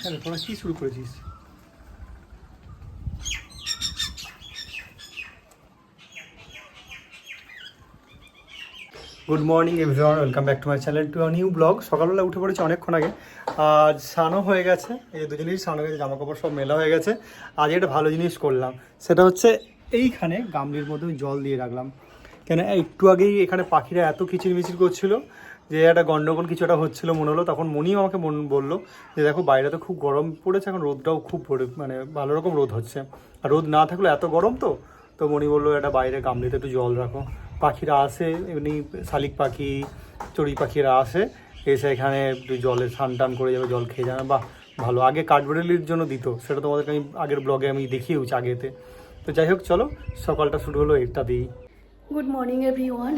হ্যাঁ তোরা কি শুরু করেছিস? Good morning everyone welcome back to my channel to new blog সকালবেলা উঠে পড়েছি অনেকক্ষণ আগে। আজ স্নানও হয়ে গেছে। এই দুজনেই স্নান হয়ে গেছে জামা কাপড় সব মেলা হয়ে গেছে। আজ একটা ভালো জিনিস করলাম। সেটা হচ্ছে এইখানে গামলির মধ্যে জল দিয়ে রাখলাম। কেন, একটু আগেই এখানে পাখিরা এত কিচিরমিচির করছিল। যে একটা গন্ডগোল কিছু একটা হচ্ছিল মনে হলো, তখন মনিও আমাকে মন বলল যে দেখো বাইরে তো খুব গরম পড়েছে, এখন রোদটাও খুব পড়ে মানে ভালো রকম রোদ হচ্ছে। আর রোদ না থাকলে এত গরম তো? তো মনি বলল, এটা বাইরে গামলিতে একটু জল রাখো। পাখিরা আসে, এমনি শালিক পাখি, চড়ুই পাখিরা আসে, এসে এখানে একটু জলে স্নান টান করে যাবে, জল খেয়ে যাবে। বাহ, ভালো। আগে কাঠবেড়ালির জন্য দিত, সেটা তোমাদেরকে আমি আগের ব্লগে আমি দেখিয়েওছি আগেতে। তো যাই হোক, চলো, সকালটা শুরু হলো এটা দিই গুড মর্নিং এভরিওয়ান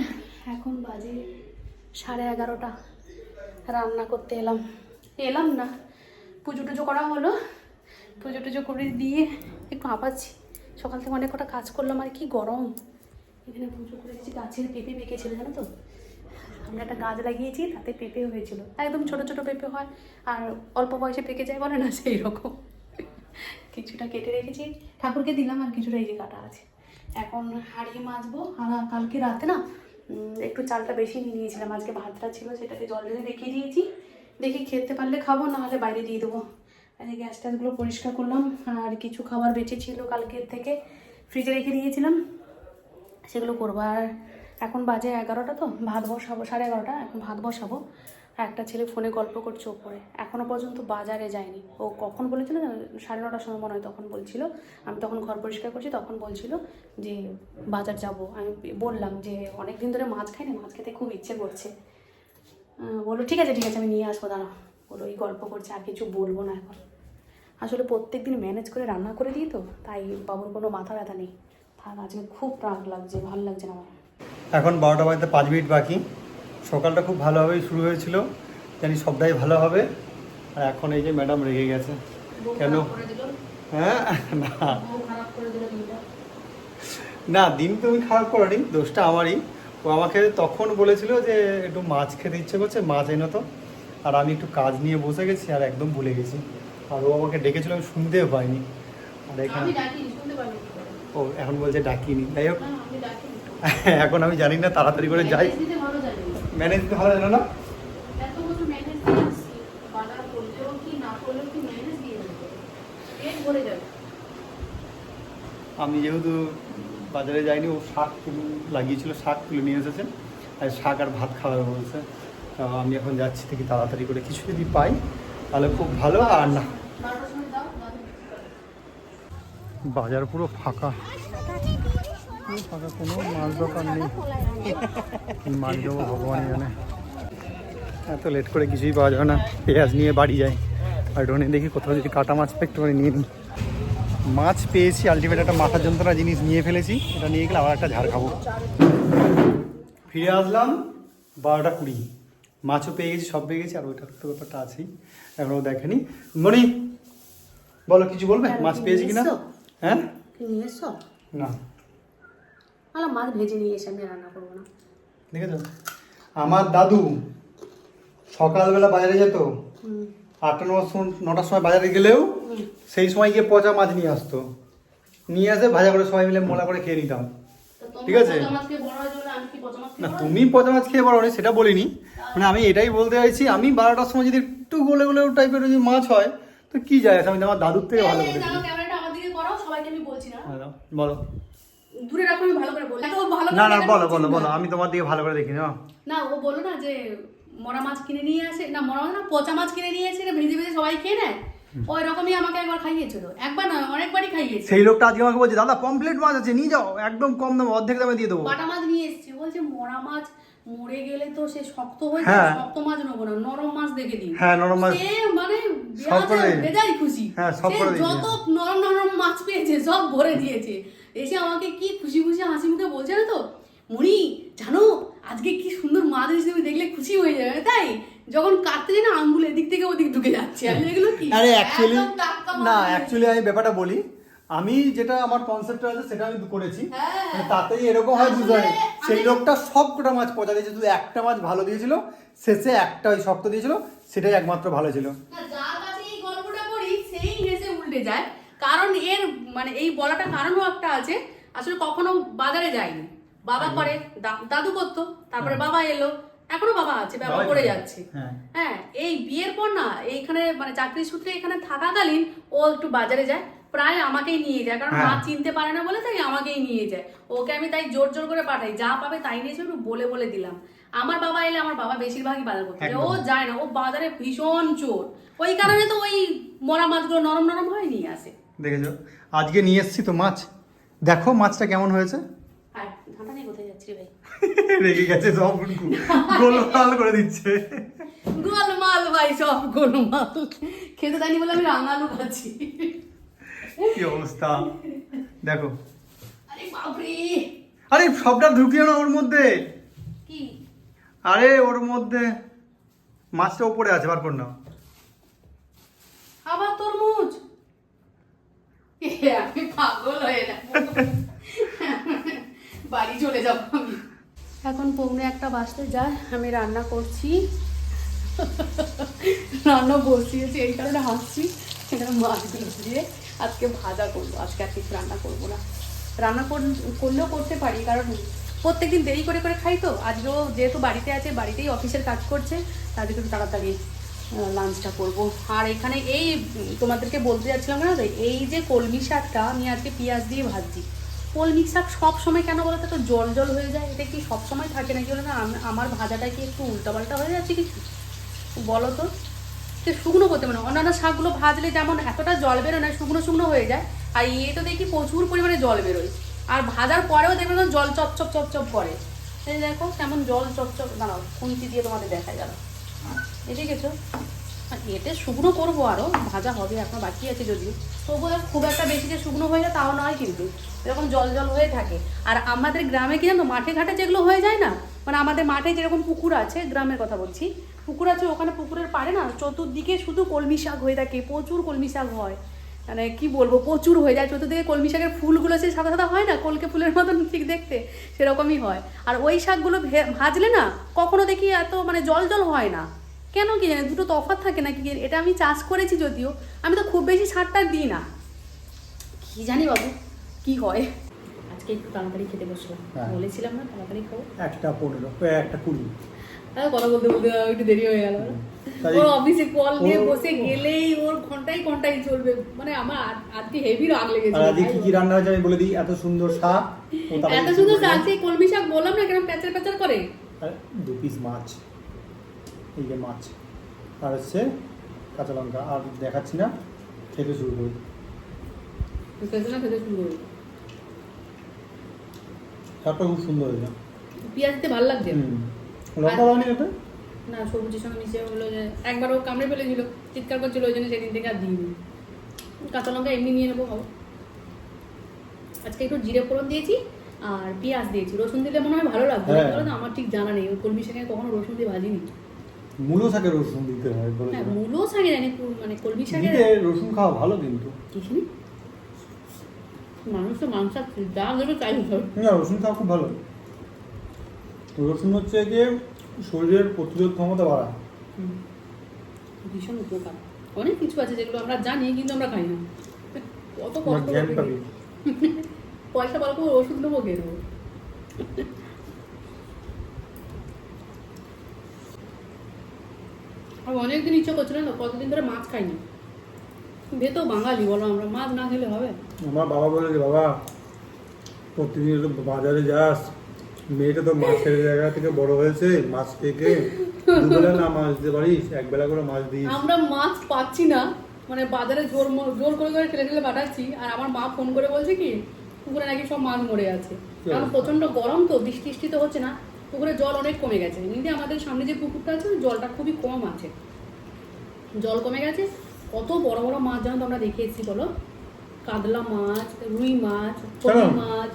এখন বাজে সাড়ে এগারোটা। রান্না করতে এলাম। এলাম না। পুজো টুজো করা হলো। পুজো টুজো করে দিয়ে একটু হাঁপাচ্ছি। সকাল থেকে অনেক কটা কাজ করলাম, আর কি গরম। এখানে পুজো করে দিয়েছি গাছের পেঁপে পেকেছিল জানো তো? আমরা একটা গাছ লাগিয়েছি, তাতে পেঁপে হয়েছিল। একদম ছোট ছোট পেঁপে হয়, আর অল্প বয়সে পেকে যায় বলে না, সেই রকম। কিছুটা কেটে রেখেছি। ঠাকুরকে দিলাম, আর কিছুটা এই যে কাটা আছে। এখন হাড়িয়ে মাজবো, আর কালকে রাতে না একটু চালটা বেশি নিয়ে নিয়েছিলাম। আজকে ভাতটা ছিল, সেটাকে জল ঢেলে রেখে দিয়েছি। দেখি খেতে পারলে খাব, নাহলে বাইরে দিয়ে দেবো। এই গ্যাস ট্যাসগুলো পরিষ্কার করলাম, আর কিছু খাবার বেঁচে ছিল কালকের থেকে। ফ্রিজে রেখে দিয়েছিলাম, সেগুলো করব। আর এখন বাজে এগারোটা তো, ভাত বসাবো, সাড়ে এগারোটা, এখন ভাত বসাবো। একটা ছেলে ফোনে গল্প করছে ওপরে। এখনও পর্যন্ত বাজারে যায়নি। ও কখন বলেছিল? সাড়ে নটার সময় মনে হয় তখন বলছিল। আমি তখন ঘর পরিষ্কার করছি, তখন বলছিল যে, বাজার যাব। আমি বললাম যে অনেক দিন ধরে মাছ খাই না মাছ খেতে খুব ইচ্ছে করছে। বলল, ঠিক আছে ঠিক আছে, আমি নিয়ে আসব, দাঁড়া। বলো এই গল্প করছে, আর কিছু বলব না এখন। আসলে প্রত্যেক দিন ম্যানেজ করে রান্না করে দিই তো, তাই বাবুর কোনো মাথা ব্যথা নেই। থাক, আজকে খুব রাগ লাগছে, ভালো লাগছে না আমার। এখন বারোটা বাজতে পাঁচ মিনিট বাকি। সকালটা খুব ভালোভাবেই শুরু হয়েছিল জানি সবটাই ভালো হবে। আর এখন এই যে ম্যাডাম রেগে গেছে। কেন? হ্যাঁ? না। না দিন তুমি খারাপ করি দোষটা আমারই। ও আমাকে তখন বলেছিল যে একটু মাছ খেতে ইচ্ছে করছে মাছ এনো তো। আর আমি একটু কাজ নিয়ে বসে গেছি আর একদম ভুলে গেছি। আর ও আমাকে ডেকেছিল আমি শুনতেও পাইনি। আর এখানে ও এখন বলছে ডাকিনি। যাই হোক এখন আমি জানি না তাড়াতাড়ি করে যাই। ম্যানেজ দিতে ভালো জানো। না? আমি যেহেতু বাজারে যাইনি ও শাক তুলে লাগিয়েছিল শাক তুলে নিয়ে এসেছে। আর শাক আর ভাত খাওয়াবে বলছে তো আমি এখন যাচ্ছি থেকে তাড়াতাড়ি করে কিছু যদি পাই তাহলে খুব ভালো। আর না। বাজার পুরো ফাঁকা। ফাঁকা কোনো মাছ দোকান নেই কি মাছ দেবো ভগবান জানে। এত লেট করে কিছুই পাওয়া যাবে না। পেঁয়াজ নিয়ে বাড়ি যাই। আর ডোনে দেখি কোথাও যদি কাটা মাছ পেয়ে একটু নিয়ে নিই। মাছ পেয়েছি আলটিমেট একটা মাথার যন্ত্রণা জিনিস নিয়ে ফেলেছি। এটা নিয়ে গেলে আবার একটা ঝাড় খাব। ফিরে আসলাম বারোটা কুড়ি। মাছও পেয়ে গেছি সব পেয়ে গেছি আর ওইটার তো ব্যাপারটা আছেই। এখনও দেখেনি। মনি বলো কিছু বলবে? মাছ পেয়েছি কিনা? হ্যাঁ? না। আলা মাছ ভেজে নিয়ে এসে আমি রান্না করব না। দেখেছ? আমার দাদু সকালবেলা বাজারে যেত আটটা নটার সময় নটার সময় বাজারে গেলেও সেই সময় গিয়ে পচা মাছ নিয়ে আসতো। নিয়ে আসে ভাজা করে সবাই মিলে মোলা করে খেয়ে নিতাম। ঠিক আছে। না তুমি পচা মাছ খেয়ে বড় সেটা বলিনি। মানে আমি এটাই বলতে চাইছি আমি বারোটার সময় যদি একটু গোলে গোলে টাইপের যদি মাছ হয় তো কি যায়? আমি আমার দাদুর থেকে ভালো করো হ্যাঁ, বলো। দূরে রাখো আমি ভালো করে বলি। এত ভালো না না বলো বলো বলো আমি তোমার দিকে ভালো করে দেখি না না ও বলো না যে মরা মাছ কিনে নিয়ে আসে। না মরা না পচা মাছ কিনে নিয়ে এসে ভেজে ভেজে সবাই খেয়ে নেয়। ওই রকমই আমাকে একবার খাইয়েছিল। একবার না অনেকবারই খাইয়েছে। সেই লোকটা আজকে আমাকে বলছে দাদা কমপ্লিট মাছ আছে নিয়ে যাও। একদম কম দামে অর্ধেক দামে দিয়ে দেবো। বাটা মাছ নিয়ে এসেছি। বলছে মরা মাছ মরে গেলে তো সে শক্ত হয়ে হ্যাঁ। যায় শক্ত মাছ নেব না নরম মাছ দেখে দিন। হ্যাঁ, নরম মাছ। সে মানে। বেজায় খুশি। হ্যাঁ, সব করে যত নরম নরম মাছ পেয়েছে সব ভরে দিয়েছে। এসে আমাকে কি খুশি খুশি হাসি মুখে বলছে না তো? মুড়ি জানো আজকে কি সুন্দর মাছ এসে তুমি দেখলে খুশি হয়ে যাবে তাই? যখন কাটতে যাই না আঙ্গুল এদিক থেকে ওদিক ঢুকে যাচ্ছে। আমি এগুলো কি? আরে অ্যাকচুয়ালি না অ্যাকচুয়ালি আমি ব্যাপারটা বলি আমি যেটা আমার কনসেপ্ট আছে সেটা আমি করেছি। হ্যাঁ। মানে তাতেই এরকম হয় বুঝতে পারি সেই লোকটা সব কটা মাছ পচা দিয়েছে শুধু একটা মাছ ভালো দিয়েছিল শেষে একটা ওই শক্ত দিয়েছিল সেটাই একমাত্র ভালো ছিল। যার কাছে এই গল্পটা ফুটে যায়। কারণ এর মানে এই বলাটা কারণও একটা আছে আসলে কখনো বাজারে যায়নি। বাবা করে দাদু করতো তারপরে বাবা এলো এখনও বাবা আছে বাবা করে। যাচ্ছে। হ্যাঁ। হ্যাঁ এই বিয়ের পর না এইখানে মানে চাকরি সূত্রে এখানে থাকাকালীন ও একটু বাজারে যায় প্রায় আমাকেই নিয়ে যায় কারণ মা হ্যাঁ। চিনতে পারে না বলে তাই আমাকেই নিয়ে যায়। ওকে আমি তাই জোর জোর করে পাঠাই যা পাবে তাই নিয়েছে একটু বলে বলে দিলাম। আমার বাবা এলে আমার বাবা বেশিরভাগই বাজার করতে। ও যায় না ও বাজারে ভীষণ চোর। ওই কারণে তো ওই মরা মাছগুলো নরম নরম হয়ে নিয়ে আসে। দেখেছ? আজকে নিয়ে এসছি তো মাছ। দেখো মাছটা কেমন হয়েছে। রেগে গেছে সব গোলমাল করে দিচ্ছে। গোলমাল ভাই সব গোলমাল। খেতে দেয়নি বলে আমি রাঙালু খাচ্ছি। কি অবস্থা? দেখো। আরে বাপরে! আরে সবটা ঢুকিও না ওর মধ্যে। কি? আরে ওর মধ্যে। মাছটা উপরে আছে বার কর না আবার তরমুজ? আমি পাগল হয়ে বাড়ি চলে যাব আমি। এখন পৌনে একটা বাজতে যায়, আমি রান্না করছি। রান্না বসিয়েছি, এই কারণে হাসছি। এখানে মাছগুলো দিয়ে আজকে ভাজা করব, আজকে আর কিছু রান্না করব না। রান্না কর- করলেও করতে পারি, কারণ প্রত্যেকদিন দেরি করে করে খাই তো। আজকেও যেহেতু বাড়িতে আছে, বাড়িতেই অফিসের কাজ করছে তাদের একটু তাড়াতাড়ি লাঞ্চটা করব। আর এখানে এই, তোমাদেরকে বলতে যাচ্ছিলাম না এই যে কলমি শাকটা আমি আজকে পেঁয়াজ দিয়ে ভাজছি, কলমি শাক সব সময় কেন বলতো তো জল জল হয়ে যায়? এটা কি সব সময় থাকে নাকি বলে না? আমার ভাজাটা কি একটু উল্টাপাল্টা হয়ে যাচ্ছে কিছু? বলো তো। সে শুকনো করতে পারে না। অন্যান্য শাকগুলো ভাজলে যেমন এতটা জল বেরোয় না, শুকনো শুকনো হয়ে যায়, আর ইয়ে তো দেখি প্রচুর পরিমাণে জল বেরোয়। আর ভাজার পরেও দেখবে না জল চপচপ চপচপ করে। দেখো কেমন জল চপচপ। দাঁড়াও খুঁতি দিয়ে তোমাদের দেখা যাবে। এসে গেছো? এতে শুকনো করব আরও ভাজা হবে, এখনও বাকি আছে যদিও। তবু দেখ খুব একটা বেশি যে শুকনো হয়ে যায় তাও নয় কিন্তু। এরকম জল জল হয়ে থাকে। আর আমাদের গ্রামে কি জানো, মাঠে ঘাটে যেগুলো হয়ে যায় না মানে আমাদের মাঠে যেরকম পুকুর আছে, গ্রামের কথা বলছি, পুকুর আছে, ওখানে পুকুরের পাড়ে না, চতুর্দিকে শুধু কলমি শাক হয়ে থাকে, প্রচুর কলমি শাক হয়। মানে কি বলব, প্রচুর হয়ে যায়, চতুর্দিকে কলমি শাকের ফুলগুলো সে সাদা সাদা হয় না, কলকে ফুলের মতন ঠিক দেখতে, সেরকমই হয়। আর ওই শাকগুলো ভাজলে না, কখনো দেখি এত মানে জল জল হয় না। কেন কি জানি দুটো তফাৎ থাকে নাকি এটা আমি চাষ করেছি যদিও আমি তো খুব বেশি সারটা দিই না। কি জানি বাবু কি হয়? আজকে একটু তাড়াতাড়ি খেতে বসলাম। হ্যাঁ। বলেছিলাম না তাড়াতাড়ি খাব? একটা পনেরো একটা কুড়ি। কথা বলতে বলতে একটু দেরি হয়ে গেল। ওর অফিসে কল নিয়ে বসে গেলেই ওর ঘন্টায় ঘন্টায় চলবে। মানে আমার আজ- আজকে হেভি রাগ লেগেছে। আজকে কি কি রান্না হয়েছে আমি বলে দিই এত সুন্দর শাক এত সুন্দর? শাক সেই কলমি শাক বললাম না কেন প্যাচার প্যাচার করে? দু পিস মাছ। এই যে মাছ। আর হচ্ছে কাঁচা লঙ্কা। আর দেখাচ্ছি না খেতে শুরু করি। শাকটা খুব সুন্দর হয়েছে পেঁয়াজ দিতে ভালো লাগছে। লঙ্কা দাওনি না সবুজের সঙ্গে মিশিয়ে হলো যে একবার ও কামড়ে ফেলেছিল চিৎকার করছিল ওই জন্য সেদিন থেকে আর দিইনি। কাঁচা লঙ্কা এমনি নিয়ে নেব খাব আজকে একটু জিরে ফোড়ন দিয়েছি আর পেঁয়াজ দিয়েছি। রসুন দিলে মনে হয় ভালো লাগবে। হ্যাঁ। আমার ঠিক জানা নেই। কলমি শাকে কখনো রসুন দিয়ে ভাজিনি? মূলো শাকের রসুন দিতে হয় বলে হ্যাঁ মূলো শাকে জানি মানে কলমি শাকে দিতে রসুন খাওয়া ভালো কিন্তু। কিছু মানুষ তো মাংস যা দেবে তাই না রসুন খাওয়া খুব ভালো। রসুন হচ্ছে গিয়ে শরীরের প্রতিরোধ ক্ষমতা বাড়ায় ভীষণ উপকার। অনেক কিছু আছে যেগুলো আমরা জানি কিন্তু আমরা খাই না। কত কষ্ট পয়সা বলব ওষুধ নেব খেয়ে আর অনেকদিন ইচ্ছে করছিল না কতদিন ধরে মাছ খাইনি। ভেতো বাঙালি বলো আমরা মাছ না খেলে হবে? আমার বাবা বলেছে বাবা প্রতিদিন তো বাজারে যাস। মেয়েটা তো মাছের জায়গা থেকে বড় হয়েছে মাছ থেকে দুবেলা না মাছ দিতে পারিস এক বেলা করে মাছ দিস। আমরা মাছ পাচ্ছি না। মানে বাজারে জোর জোর করে করে ঠেলে ঠেলে পাঠাচ্ছি আর আমার মা ফোন করে বলছে কি পুকুরে নাকি সব মাছ মরে আছে। কারণ প্রচণ্ড গরম তো বৃষ্টি টিষ্টি তো হচ্ছে না। পুকুরে জল অনেক কমে গেছে। এমনিতে আমাদের সামনে যে পুকুরটা আছে জলটা খুবই কম আছে। জল কমে গেছে। কত বড় বড় মাছ জানো তো আমরা দেখে এসেছি বলো? কাতলা মাছ রুই মাছ মাছ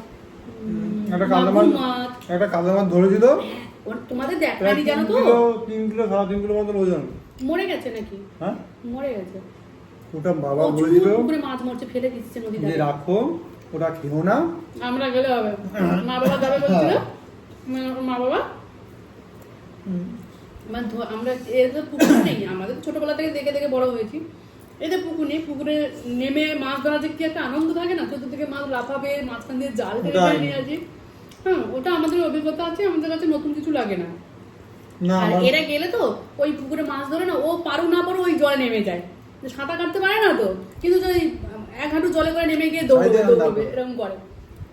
একটা কাতলা মাছ মাছ। একটা কাদা মাছ ধরেছিল তোমাদের দেখানি জানো তো? তিন কিলো সাড়ে তিন কিলো মতন ওজন মরে গেছে নাকি? হ্যাঁ? মরে গেছে। ওটা বাবা বলেছিল। পুকুরে মাছ মরছে ফেলে দিচ্ছে নদী যে রাখো ওটা খেও না। আমরা গেলে হবে। মা বাবা যাবে বলছিল। মা- মা বাবা মানে আমরা তো পুকুর নেই আমাদের ছোটবেলা থেকে দেখে দেখে বড় হয়েছি। যে পুকুর নেই পুকুরে নেমে মাছ ধরা যে কি একটা আনন্দ থাকে না? চতুর্দিকে মাছ লাফাবে মাঝখান দিয়ে জাল টেনে নিয়ে আসি। হ্যাঁ ওটা আমাদের অভিজ্ঞতা আছে আমাদের কাছে নতুন কিছু লাগে না। আর এরা গেলে তো ওই পুকুরে মাছ ধরে না ও পারু না পারু ওই জলে নেমে যায়। সাঁতার কাটতে পারে না তো কিন্তু ওই এক হাঁটু জলে করে নেমে গিয়ে দৌড়বে দৌড়বে এরকম করে।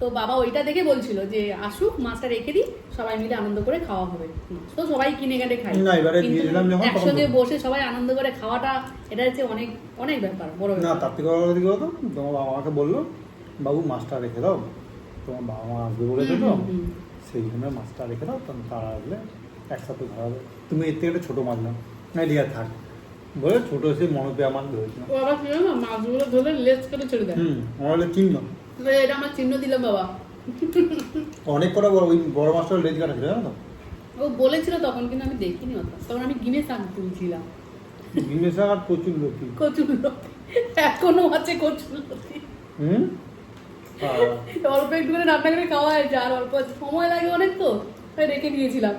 তো বাবা ওইটা দেখে বলছিল যে আসুক মাছটা রেখে দিই সবাই মিলে আনন্দ করে খাওয়া হবে। তো সবাই কিনে কেটে খাই একসঙ্গে বসে সবাই আনন্দ করে খাওয়াটা এটা হচ্ছে অনেক অনেক ব্যাপার বড় না তার থেকে বড় তোমার বাবা আমাকে বলল বাবু মাছটা রেখে দাও। তোমার বাবা মা আসবে বলে হুম। সেই জন্য মাছটা রেখে দাও তখন তারা আসলে একসাথে ধরা হবে। তুমি এর থেকে একটা ছোটো মাছ নাও। না রিয়া থাক। বলে ছোটো সে ও আবার কি জানো মাছগুলো ধরে লেজ করে ছেড়ে দেয় হুম আমার চিহ্ন এটা আমার চিহ্ন দিলাম বাবা। অনেক কটা বড় ওই বড় মাছটা লেজ কাটা ছিল জানো ও বলেছিল তখন কিন্তু আমি দেখিনি অত তখন আমি গিনে শাক তুলছিলাম। বিমেশ আর প্রচুর লতি। কচুরলতি এখনও আছে কচুরলতি হুম? আর অল্প একটু করে রান্না করে খাওয়া হয়েছে আর অল্প সময় লাগে অনেক তো তাই রেখে দিয়েছিলাম।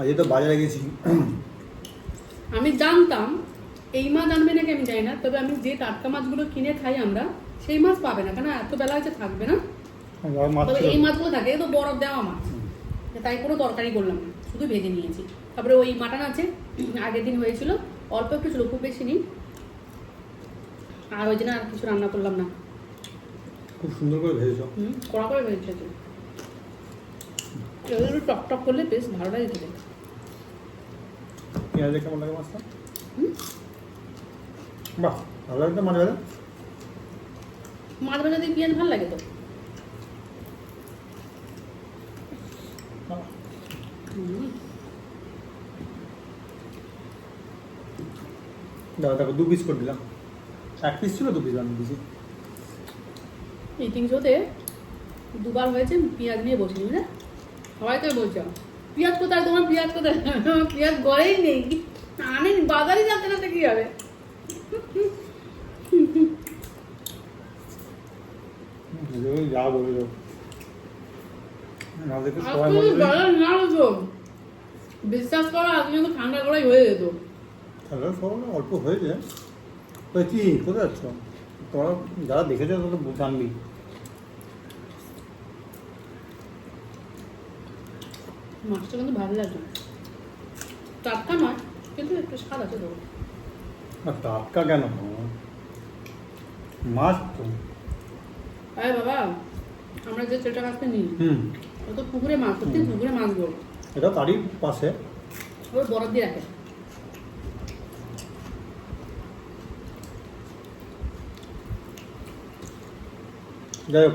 আজকে তো বাজারে গেছি। আমি জানতাম এই মাছ আনবে নাকি আমি জানি না তবে আমি যে টাটকা মাছগুলো কিনে খাই আমরা সেই মাছ পাবে না কেন এত বেলা হয়েছে থাকবে না। তবে এই মাছগুলো থাকে এ তো বরফ দেওয়া মাছ। তাই কোনো তরকারি করলাম না শুধু ভেজে নিয়েছি। তারপরে ওই মাটন আছে আগের দিন হয়েছিল অল্প একটু ছিল খুব বেশি নেই। আর ওই জন্য আর কিছু রান্না করলাম না। খুব সুন্দর করে ভেজেছ। হুম কড়া করে ভেজেছে। তো এগুলো একটু টক টক করলে বেশ ভালো লাগে খেতে পেঁয়াজে কেমন লাগে মাছটা? হুম? বাহ ভালো লাগে তো মাছ ভাজা মাছ ভাজা দিয়ে পেঁয়াজ ভালো লাগে তো। দাদা দেখো দু পিস করে দিলাম। এক পিস ছিল দু পিস আমি দিয়েছি। ইটিং শোতে দুবার হয়েছে পেঁয়াজ নিয়ে বসি বুঝলে? সবাই তো বলছে পেঁয়াজ কোথায়? তোমার পেঁয়াজ কোথায়? পেঁয়াজ ঘরেই নেই। আনেন বাজারে যাচ্ছে না কি হবে? ওই যা বলে দেবো সবাই আজকে বলবে বাজার না হতো বিশ্বাস করো আজকে কিন্তু ঠান্ডা করাই হয়ে যেত। তাহলে সবাই অল্প হয়েছে ওই কি কোথায় যাচ্ছ? তোরা যারা দেখেছে জানবি। মাছটা কিন্তু ভালো লাগে টাটকা মাছ কিন্তু একটু স্বাদ আছে তো। টাটকা কেন? মাছ তো। আরে বাবা আমরা যে চেটা মাছটা নিই হুম। ও তো পুকুরে মাছ সত্যি পুকুরে মাছ গো এটা তারই পাশে। ওই বরফ দিয়ে রাখে। যাই হোক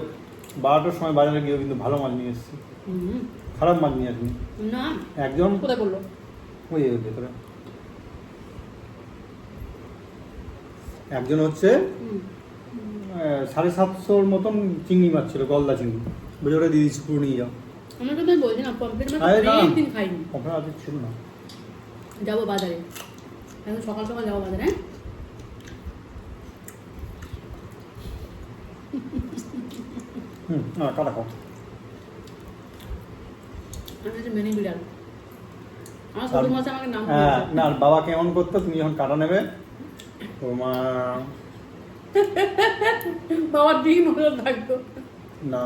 বারোটার সময় বাজারে গিয়েও কিন্তু ভালো মাছ নিয়ে এসেছি। হুম। খারাপ মাছ নিয়ে আসিনি। না। একজন কোথায় বলল ওই ভেতরে। একজন হচ্ছে সাড়ে সাতশোর মতন চিংড়ি মাছ ছিল গলদা চিংড়ি। বুঝে ওটা দিয়ে দিচ্ছি পুরো নিয়ে যাও। তো বলছি না পমফ্রেট মাছ। খাইনি। আজকে ছিল না। যাব বাজারে। এখন সকাল সকাল যাব বাজারে হ্যাঁ? হুম কাটা খাও। হ্যাঁ। না বাবা কেমন করতো তুমি যখন কাটা নেবে তোমার বাবার থাকতো। না।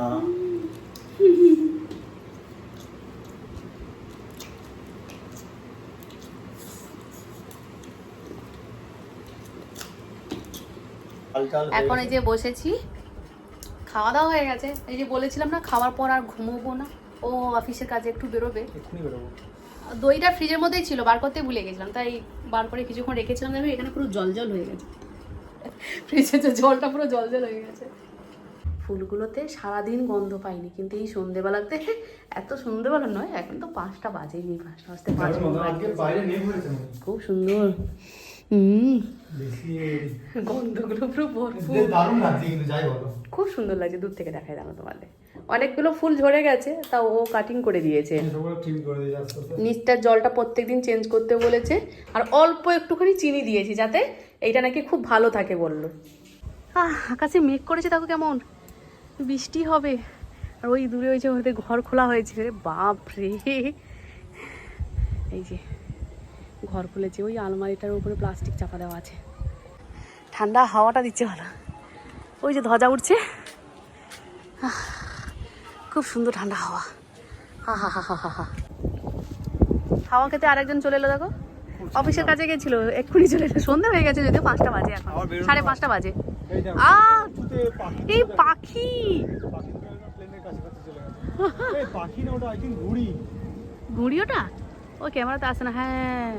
এখন এই যে বসেছি খাওয়া দাওয়া হয়ে গেছে। এই যে বলেছিলাম না খাওয়ার পর আর ঘুমোবো না। ও অফিসের কাজে একটু বেরোবে। বেরোবো। দইটা ফ্রিজের মধ্যেই ছিল বার করতে ভুলে গেছিলাম। তাই বার করে কিছুক্ষণ রেখেছিলাম। দেখো এখানে পুরো জল জল হয়ে গেছে। ফ্রিজের যে জলটা পুরো জল জল হয়ে গেছে। ফুলগুলোতে সারাদিন গন্ধ পাইনি কিন্তু এই সন্ধেবেলাতে এত সন্ধেবেলা নয় এখন তো পাঁচটা বাজেনি পাঁচটা বাজতে হয়েছে খুব সুন্দর। হুম। গন্ধগুলো পুরো ভরপুর। খুব সুন্দর লাগছে দূর থেকে দেখাই দাও তোমাদের। অনেকগুলো ফুল ঝরে গেছে তা ও কাটিং করে দিয়েছে। নিচটার জলটা প্রত্যেকদিন চেঞ্জ করতে বলেছে আর অল্প একটুখানি চিনি দিয়েছি যাতে এইটা নাকি খুব ভালো থাকে বলল। আহ, আকাশে মেঘ করেছে দেখো কেমন। বৃষ্টি হবে। আর ওই দূরে ওই যে ওদের ঘর খোলা হয়েছে। রে বাপ রে এই যে ঘর খুলেছে। ওই আলমারিটার উপরে প্লাস্টিক চাপা দেওয়া আছে। ঠান্ডা হাওয়াটা দিচ্ছে ভালো। ওই যে ধ্বজা উঠছে। খুব সুন্দর ঠান্ডা হাওয়া। হা হা হা হা হা। হাওয়া খেতে আরেকজন চলে এলো দেখো। অফিসের কাছে গেছিল এক্ষুনি চলে সন্ধ্যা হয়ে গেছে যদিও পাঁচটা বাজে এখন। সাড়ে পাঁচটা বাজে। এই আ পাখি এই পাখি পাখি! চলে গেছে, প্লেনের কাছাকাছি চলে গেছে। এই পাখি না ওটা আই থিঙ্ক ঘুড়ি। ওটা? ও ক্যামেরাতে আসে না হ্যাঁ।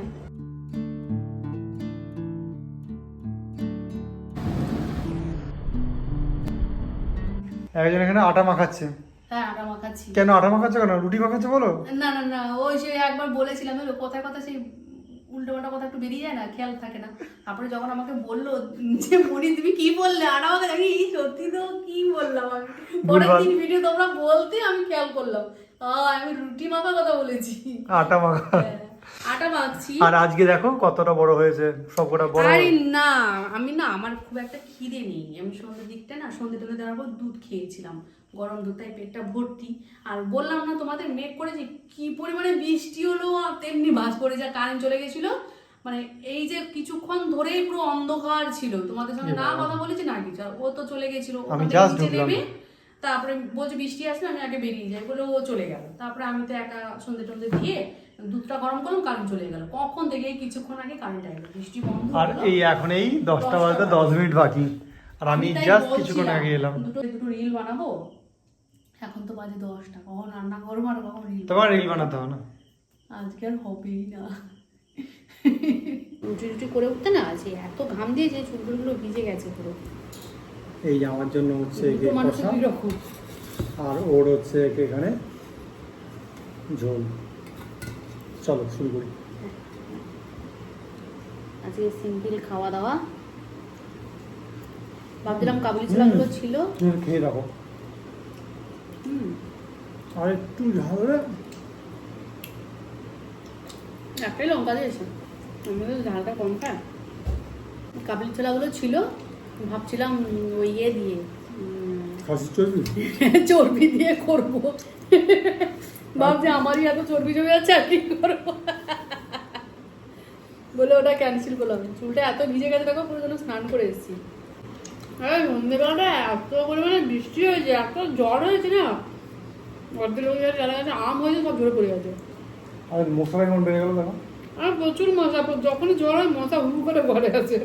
একজন এখানে আটা মাখাচ্ছে। হ্যাঁ আটা মাখাচ্ছি। কেন আটা মাখাচ্ছে কেন? রুটি মাখাচ্ছে বলো? না না না ওই যে একবার বলেছিলাম ওই কথায় কথা সেই উল্টো পাল্টা কথা একটু বেরিয়ে যায় না খেয়াল থাকে না। তারপরে যখন আমাকে বলল যে মনি তুমি কি বললে? আর আমাকে দেখি এই সত্যি তো কি বললাম আমি? পরের দিন ভিডিও তোমরা বলতে আমি খেয়াল করলাম। আমি রুটি মাখা কথা বলেছি। আটা মাখা। হ্যাঁ, আটা মাখছি। আর আজকে দেখো কতটা বড় হয়েছে সবকটা বড় আরে না আমি না আমার খুব একটা খিদে নেই। আমি সন্ধ্যের দিকটা না সন্ধ্যে টন্ধে দেওয়ার পর দুধ খেয়েছিলাম। গরম দুধ তাই পেটটা ভর্তি। আর বললাম না তোমাদের মেঘ করেছি কি পরিমাণে বৃষ্টি হলো আর তেমনি বাস পড়ে যা কারেন্ট চলে গেছিল। মানে এই যে কিছুক্ষণ ধরেই পুরো অন্ধকার ছিল তোমাদের সঙ্গে না কথা বলেছি না কিছু। ও তো চলে গেছিল। নেমে তারপরে বলছে বৃষ্টি আসলে আমি আগে বেরিয়ে যাই বলে ও চলে গেল। তারপরে আমি তো একা সন্ধে টন্ধে দিয়ে দুধটা গরম করলাম কারেন্ট চলে গেল। কখন থেকে কিছুক্ষণ আগে কারেন্ট এলো বৃষ্টি বন্ধ আর এই এখন এই দশটা বাজতে দশ মিনিট বাকি। আর আমি জাস্ট কিছুক্ষণ আগে এলাম। দুটো দুটো রিল বানাবো এখন তো বাজে দশটা কখন রান্না করব আর কখন রিল তোমার রিল বানাতে হবে না? আজকে আর হবেই না। রুটি রুটি করে উঠতে না আছে এত ঘাম দিয়েছে চুলগুলো ভিজে গেছে পুরো। এই আমার জন্য হচ্ছে একে কষা আর ওর হচ্ছে এখানে ঝোল। চলো শুরু করি। আজকে সিম্পল খাওয়া দাওয়া। ভাবছিলাম কাবুলি ছোলাগুলো ছিল। খেয়ে রাখো আর একটু ঝাল একটাই লঙ্কা দিয়েছে। আমাদের ঝালটা কম খায় কাবুলি ছোলাগুলো ছিল ভাবছিলাম ওই ইয়ে দিয়ে খাসির চর্বি? চর্বি দিয়ে করব। ভাবছি আমারই এত চর্বি জমে যাচ্ছে আর কি করব? বলে ওটা ক্যান্সেল করলাম। চুলটা এত ভিজে গেছে দেখো পুরো যেন স্নান করে এসেছি। আরে সন্ধ্যেবেলাটা এত পরিমাণে বৃষ্টি হয়েছে এত জ্বর হয়েছে না। অর্ধেক লোক যারা গেছে আম হয়েছে সব ঝরে পড়ে গেছে। আর মশলা কেমন বেড়ে গেল দেখো? আর প্রচুর মশা যখনই জ্বর হয় মশা হু করে ঘরে আছে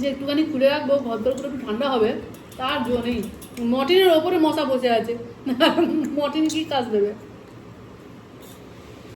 যে একটুখানি খুলে রাখব ভদ্র করে একটু ঠান্ডা হবে তার জো নেই। মটিনের ওপরে মশা বসে আছে। মটিন কি কাজ দেবে?